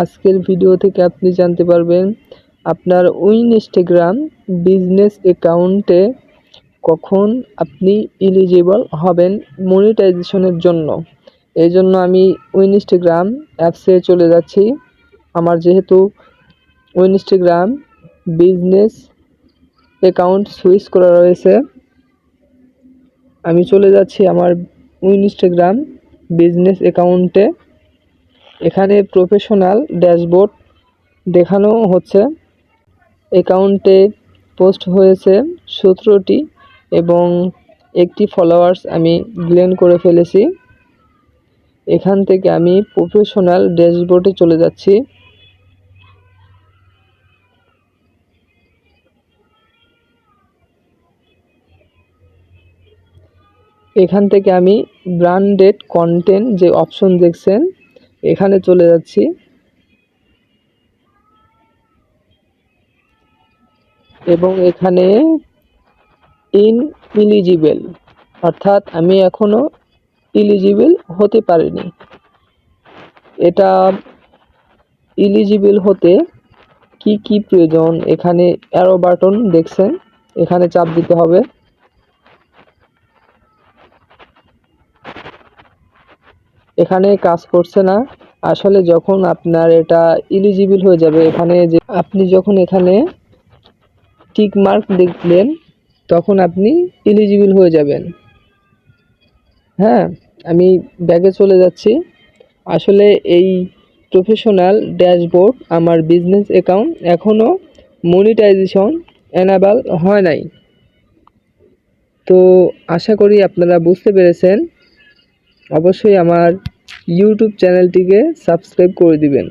আজকের ভিডিও থেকে আপনি জানতে পারবেন আপনার ইনস্টাগ্রাম বিজনেস অ্যাকাউন্টে কখন আপনি এলিজিবল হবেন মনিটাইজেশনের জন্য। এই জন্য আমি ইনস্টাগ্রাম অ্যাপসে চলে যাচ্ছি। আমার যেহেতু ইনস্টাগ্রাম বিজনেস অ্যাকাউন্ট সুইচ করা রয়েছে, আমি চলে যাচ্ছি আমার ইনস্টাগ্রাম বিজনেস অ্যাকাউন্টে। এখানে প্রফেশনাল ড্যাশবোর্ড দেখানো হচ্ছে। অ্যাকাউন্টে পোস্ট হয়েছে সতেরোটি এবং একটি ফলোয়ার্স আমি গ্লেন করে ফেলেছি। এখান থেকে আমি প্রফেশনাল ড্যাশবোর্ডে চলে যাচ্ছি। এখান থেকে আমি ব্র্যান্ডেড কন্টেন্ট যে অপশন দেখছেন এখানে চলে যাচ্ছি। এবং এখানে ইন ইলিজিবল অর্থাৎ আমি এখনও ইলিজিবল হতে পারিনি। এটা ইলিজিবল হতে কি কি প্রয়োজন? এখানে অ্যারো বাটন দেখছেন, এখানে চাপ দিতে হবে। এখানে কাজ করছে না। আসলে যখন আপনার এটা ইলিজিবল হয়ে যাবে, এখানে যে আপনি যখন এখানে টিক মার্ক দেখলেন, তখন আপনি ইলিজিবল হয়ে যাবেন। হ্যাঁ আমি ব্যাগে চলে যাচ্ছি। আসলে এই প্রফেশনাল ড্যাশবোর্ড আমার বিজনেস অ্যাকাউন্ট এখনও মনিটাইজেশন এনাবেল হয় নাই। তো আশা করি আপনারা বুঝতে পেরেছেন অবশ্যই আমার ইউটিউব চ্যানেলটিকে সাবস্ক্রাইব করে দিবেন।